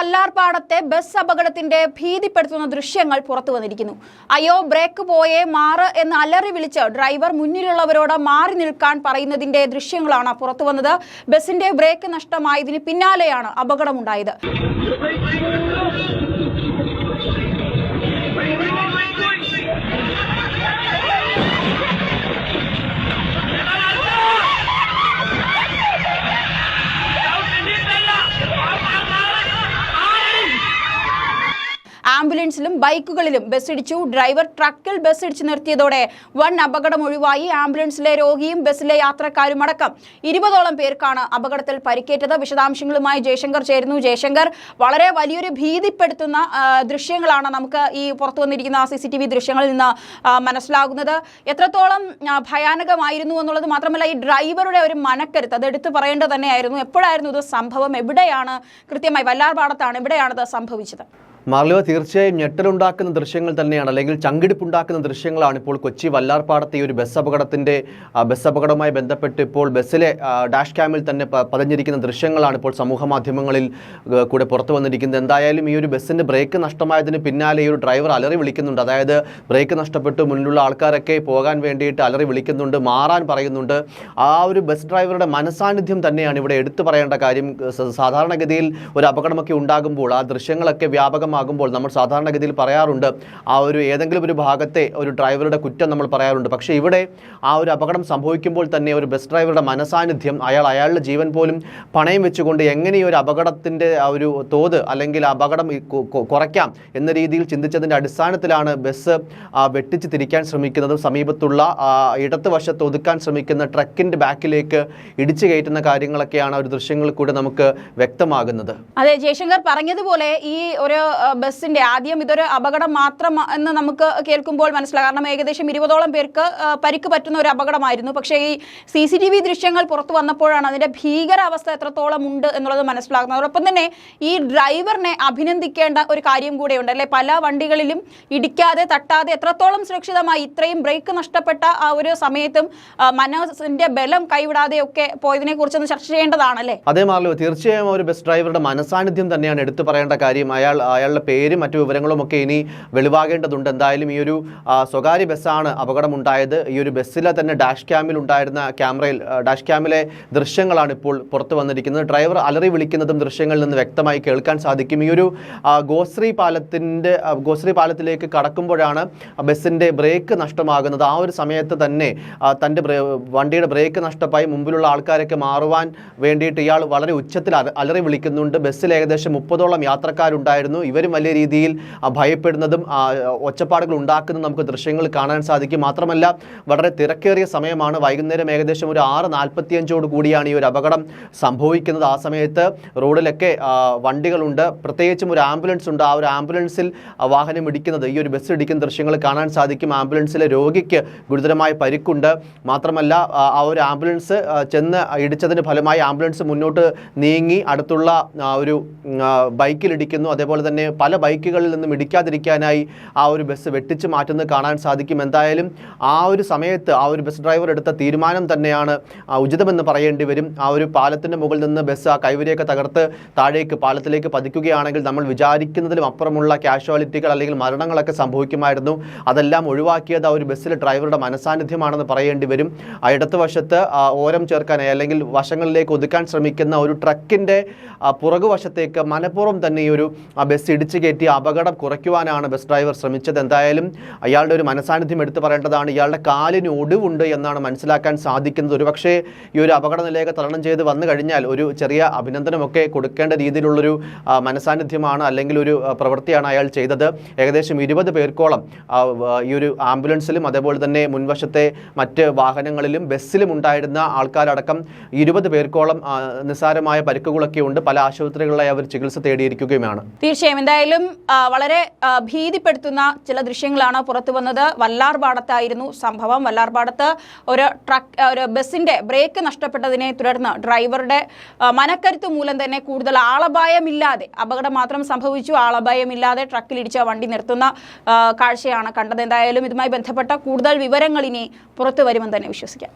വല്ലാർപാടത്തെ bus അപകടത്തിന്റെ ഭീതിപ്പെടുത്തുന്ന ദൃശ്യങ്ങൾ പുറത്തു വന്നിരിക്കുന്നു. അയ്യോ ബ്രേക്ക് പോയേ മാറ് എന്ന് അലറി വിളിച്ച് ഡ്രൈവർ മുന്നിലുള്ളവരോട് മാറി നിൽക്കാൻ പറയുന്നതിന്റെ ദൃശ്യങ്ങളാണ് പുറത്തു വന്നത്. ബസിന്റെ ബ്രേക്ക് നഷ്ടമായതിന് പിന്നാലെയാണ് അപകടമുണ്ടായത്. ആംബുലൻസിലും ബൈക്കുകളിലും ബസ് ഇടിച്ചു ഡ്രൈവർ ട്രക്കിൽ ബസ് ഇടിച്ചു നിർത്തിയതോടെ വൻ അപകടം ഒഴിവായി. ആംബുലൻസിലെ രോഗിയും ബസ്സിലെ യാത്രക്കാരും അടക്കം ഇരുപതോളം പേർക്കാണ് അപകടത്തിൽ പരിക്കേറ്റത്. വിശദാംശങ്ങളുമായി ജയശങ്കർ ചേരുന്നു. ജയശങ്കർ വളരെ വലിയൊരു ഭീതിപ്പെടുത്തുന്ന ദൃശ്യങ്ങളാണ് നമുക്ക് ഈ പുറത്തു വന്നിരിക്കുന്ന സി സി ടി വി ദൃശ്യങ്ങളിൽ നിന്ന് മനസ്സിലാകുന്നത്. എത്രത്തോളം ഭയാനകമായിരുന്നു എന്നുള്ളത് മാത്രമല്ല ഈ ഡ്രൈവറുടെ ഒരു മനക്കരുത്ത് അത് എടുത്തു പറയേണ്ടത് തന്നെയായിരുന്നു. എപ്പോഴായിരുന്നു ഇത് സംഭവം? എവിടെയാണ്? കൃത്യമായി വല്ലാർപാടത്താണ് ഇത് സംഭവിച്ചത്? മാർലിവ തീർച്ചയായും ഞെട്ടലുണ്ടാക്കുന്ന ദൃശ്യങ്ങൾ തന്നെയാണ് അല്ലെങ്കിൽ ചങ്കിടിപ്പുണ്ടാക്കുന്ന ദൃശ്യങ്ങളാണ് ഇപ്പോൾ കൊച്ചി വല്ലാർപ്പാടത്തെ ഈ ഒരു ബസ് അപകടത്തിന്റെ ബസ് അപകടവുമായി ബന്ധപ്പെട്ട് ഇപ്പോൾ ബസ്സിലെ ഡാഷ് ക്യാമിൽ തന്നെ പതഞ്ഞിരിക്കുന്ന ദൃശ്യങ്ങളാണ് ഇപ്പോൾ സമൂഹ മാധ്യമങ്ങളിൽ കൂടെ പുറത്തു വന്നിരിക്കുന്നത്. എന്തായാലും ഈ ഒരു ബസ്സിന്റെ ബ്രേക്ക് നഷ്ടമായതിന് പിന്നാലെ ഈ ഒരു ഡ്രൈവർ അലറി വിളിക്കുന്നുണ്ട്. അതായത് ബ്രേക്ക് നഷ്ടപ്പെട്ടു മുന്നിലുള്ള ആൾക്കാരൊക്കെ പോകാൻ വേണ്ടിയിട്ട് അലറി വിളിക്കുന്നുണ്ട് മാറാൻ പറയുന്നുണ്ട്. ആ ഒരു ബസ് ഡ്രൈവറുടെ മനസാന്നിധ്യം തന്നെയാണ് ഇവിടെ എടുത്തു പറയേണ്ട കാര്യം. സാധാരണഗതിയിൽ ഒരു അപകടമൊക്കെ ഉണ്ടാകുമ്പോൾ ആ ദൃശ്യങ്ങളൊക്കെ വ്യാപകമാകുമ്പോൾ നമ്മൾ സാധാരണഗതിയിൽ പറയാറുണ്ട് ആ ഒരു ഏതെങ്കിലും ഒരു ഭാഗത്തെ ഒരു ഡ്രൈവറുടെ കുറ്റം നമ്മൾ പറയാറുണ്ട്. പക്ഷേ ഇവിടെ ആ ഒരു അപകടം സംഭവിക്കുമ്പോൾ തന്നെ ഒരു ബസ് ഡ്രൈവറുടെ മനസാന്നിധ്യം അയാൾ അയാളുടെ ജീവൻ പോലും പണയം വെച്ചുകൊണ്ട് എങ്ങനെ ഈ ഒരു അപകടത്തിന്റെ ആ ഒരു തോത് അല്ലെങ്കിൽ അപകടം കുറയ്ക്കാം എന്ന രീതിയിൽ ചിന്തിച്ചതിന്റെ അടിസ്ഥാനത്തിലാണ് ബസ് വെട്ടിച്ച് തിരിക്കാൻ ശ്രമിക്കുന്നതും. സമീപത്തുള്ള ഇടത്ത് വശത്ത് ഒതുക്കാൻ ശ്രമിക്കുന്ന ട്രക്കിന്റെ ബാക്കിലേക്ക് ഇടിച്ചു കയറ്റുന്ന കാര്യങ്ങളൊക്കെയാണ് ഒരു ദൃശ്യങ്ങളിൽ കൂടെ നമുക്ക് വ്യക്തമാകുന്നത്. അതെ ജയശങ്കർ പറഞ്ഞതുപോലെ ഈ ഒരു ബസ്സിന്റെ ആദ്യം ഇതൊരു അപകടം മാത്രം എന്ന് നമുക്ക് കേൾക്കുമ്പോൾ മനസ്സിലാകും. കാരണം ഏകദേശം ഇരുപതോളം പേർക്ക് പരിക്ക് പറ്റുന്ന ഒരു അപകടമായിരുന്നു. പക്ഷേ ഈ സി സി ടി വി ദൃശ്യങ്ങൾ പുറത്തു വന്നപ്പോഴാണ് അതിന്റെ ഭീകരാവസ്ഥ എത്രത്തോളം ഉണ്ട് എന്നുള്ളത് മനസ്സിലാകുന്നത്. അതോടൊപ്പം തന്നെ ഈ ഡ്രൈവറിനെ അഭിനന്ദിക്കേണ്ട ഒരു കാര്യം കൂടെയുണ്ട്. അല്ലെ പല വണ്ടികളിലും ഇടിക്കാതെ തട്ടാതെ എത്രത്തോളം സുരക്ഷിതമായി ഇത്രയും ബ്രേക്ക് നഷ്ടപ്പെട്ട ആ ഒരു സമയത്തും മനസ്സിന്റെ ബലം കൈവിടാതെയൊക്കെ പോയതിനെ കുറിച്ചൊന്ന് ചർച്ച ചെയ്യേണ്ടതാണല്ലേ അതേ തീർച്ചയായും ഒരു ബസ് ഡ്രൈവറുടെ മനസാന്നിധ്യം തന്നെയാണ് എടുത്തു പറയേണ്ട കാര്യം. അയാൾ അയാൾ അയാളുടെ പേരും മറ്റു വിവരങ്ങളും ഒക്കെ ഇനി വെളിവാകേണ്ടതുണ്ട്. എന്തായാലും ഈ ഒരു സ്വകാര്യ ബസ്സാണ് അപകടമുണ്ടായത്. ഈ ഒരു ബസ്സിലെ തന്നെ ഡാഷ് ക്യാമിൽ ഉണ്ടായിരുന്ന ക്യാമറയിൽ ഡാഷ് ക്യാമിലെ ദൃശ്യങ്ങളാണ് ഇപ്പോൾ പുറത്തു വന്നിരിക്കുന്നത്. ഡ്രൈവർ അലറി വിളിക്കുന്നതും ദൃശ്യങ്ങളിൽ നിന്ന് വ്യക്തമായി കേൾക്കാൻ സാധിക്കും. ഈ ഒരു ഗോശ്രീ പാലത്തിന്റെ ഗോശ്രീ പാലത്തിലേക്ക് കടക്കുമ്പോഴാണ് ബസ്സിന്റെ ബ്രേക്ക് നഷ്ടമാകുന്നത്. ആ ഒരു സമയത്ത് തന്നെ തന്റെ വണ്ടിയുടെ ബ്രേക്ക് നഷ്ടമായി. മുമ്പിലുള്ള ആൾക്കാരൊക്കെ മാറുവാൻ വേണ്ടിയിട്ട് ഇയാൾ വളരെ ഉച്ചത്തിൽ അലറി വിളിക്കുന്നുണ്ട്. ബസ്സിൽ ഏകദേശം മുപ്പതോളം യാത്രക്കാരുണ്ടായിരുന്നു. ഇവരും വലിയ രീതിയിൽ ഭയപ്പെടുന്നതും ഒച്ചപ്പാടുകൾ ഉണ്ടാക്കുന്നതും നമുക്ക് ദൃശ്യങ്ങൾ കാണാൻ സാധിക്കും. മാത്രമല്ല വളരെ തിരക്കേറിയ സമയമാണ്. വൈകുന്നേരം ഏകദേശം ഒരു ആറ് നാൽപ്പത്തിയഞ്ചോട് കൂടിയാണ് ഈ ഒരു അപകടം സംഭവിക്കുന്നത്. ആ സമയത്ത് റോഡിലൊക്കെ വണ്ടികളുണ്ട്. പ്രത്യേകിച്ചും ഒരു ആംബുലൻസ് ഉണ്ട്. ആ ഒരു ആംബുലൻസിൽ വാഹനം ഇടിക്കുന്നത് ഈ ഒരു ബസ് ഇടിക്കുന്ന ദൃശ്യങ്ങൾ കാണാൻ സാധിക്കും. ആംബുലൻസിലെ രോഗിക്ക് ഗുരുതരമായ പരിക്കുണ്ട്. മാത്രമല്ല ആ, ഒരു ആംബുലൻസ് ചെന്ന് ഇടിച്ചതിന് ഫലമായി ആംബുലൻസ് മുന്നോട്ട് നീങ്ങി അടുത്തുള്ള ഒരു ബൈക്കിലിടിക്കുന്നു അതേപോലെ തന്നെ പല ബൈക്കുകളിൽ നിന്നും ഇടിക്കാതിരിക്കാനായി ആ ഒരു ബസ് വെട്ടിച്ച് മാറ്റുന്നത് കാണാൻ സാധിക്കും. എന്തായാലും ആ ഒരു സമയത്ത് ആ ഒരു ബസ് ഡ്രൈവർ എടുത്ത തീരുമാനം തന്നെയാണ് ഉചിതമെന്ന് പറയേണ്ടി വരും. ആ ഒരു പാലത്തിന്റെ മുകളിൽ നിന്ന് ബസ് ആ കൈവരിയൊക്കെ തകർത്ത് താഴേക്ക് പാലത്തിലേക്ക് പതിക്കുകയാണെങ്കിൽ നമ്മൾ വിചാരിക്കുന്നതിലും അപ്പുറമുള്ള കാഷ്വാലിറ്റികൾ അല്ലെങ്കിൽ മരണങ്ങളൊക്കെ സംഭവിക്കുമായിരുന്നു. അതെല്ലാം ഒഴിവാക്കിയത് ആ ഒരു ബസ്സിലെ ഡ്രൈവറുടെ മനസാന്നിധ്യമാണെന്ന് പറയേണ്ടി വരും. ആ ഇടത്തുവശത്ത് ആ, ഓരം ചേർക്കാനായി അല്ലെങ്കിൽ വശങ്ങളിലേക്ക് ഒതുക്കാൻ ശ്രമിക്കുന്ന ഒരു ട്രക്കിന്റെ പുറകുവശത്തേക്ക് മനഃപൂർവം തന്നെ ഈ ഒരു ബസ് ഇടിച്ചു കയറ്റി അപകടം കുറയ്ക്കുവാനാണ് ബസ് ഡ്രൈവർ ശ്രമിച്ചത്. എന്തായാലും അയാളുടെ ഒരു മനസാന്നിധ്യം എടുത്തു പറയേണ്ടതാണ്. ഇയാളുടെ കാലിന് ഒടിവുണ്ട് എന്നാണ് മനസ്സിലാക്കാൻ സാധിക്കുന്നത്. ഒരുപക്ഷേ ഈ ഒരു അപകട നിലയൊക്കെ തരണം ചെയ്ത് വന്നു കഴിഞ്ഞാൽ ഒരു ചെറിയ അഭിനന്ദനമൊക്കെ കൊടുക്കേണ്ട രീതിയിലുള്ളൊരു മനസാന്നിധ്യമാണ് അല്ലെങ്കിൽ ഒരു പ്രവൃത്തിയാണ് അയാൾ ചെയ്തത്. ഏകദേശം ഇരുപത് പേർക്കോളം ഈ ഒരു ആംബുലൻസിലും അതേപോലെ തന്നെ മുൻവശത്തെ മറ്റ് വാഹനങ്ങളിലും ബസ്സിലും ഉണ്ടായിരുന്ന ആൾക്കാരടക്കം ഇരുപത് പേർക്കോളം നിസ്സാരമായ പരിക്കുകളൊക്കെ ഉണ്ട്. പല ആശുപത്രികളിലായി അവർ ചികിത്സ തേടിയിരിക്കുകയുമാണ്. തീർച്ചയായും. എന്തായാലും വളരെ ഭീതിപ്പെടുത്തുന്ന ചില ദൃശ്യങ്ങളാണ് പുറത്തു വന്നത്. വല്ലാർപാടത്തായിരുന്നു സംഭവം. വല്ലാർപാടത്ത് ഒരു ട്രക്ക് ഒരു ബസ്സിന്റെ ബ്രേക്ക് നഷ്ടപ്പെട്ടതിനെ തുടർന്ന് ഡ്രൈവറുടെ മനക്കരുത്ത് മൂലം തന്നെ കൂടുതൽ ആളപായമില്ലാതെ അപകടം മാത്രം സംഭവിച്ചു. ആളപായമില്ലാതെ ട്രക്കിലിടിച്ച വണ്ടി നിർത്തുന്ന കാഴ്ചയാണ് കണ്ടത്. എന്തായാലും ഇതുമായി ബന്ധപ്പെട്ട കൂടുതൽ വിവരങ്ങൾ ഇനി പുറത്തു വരുമെന്ന് തന്നെ വിശ്വസിക്കാം.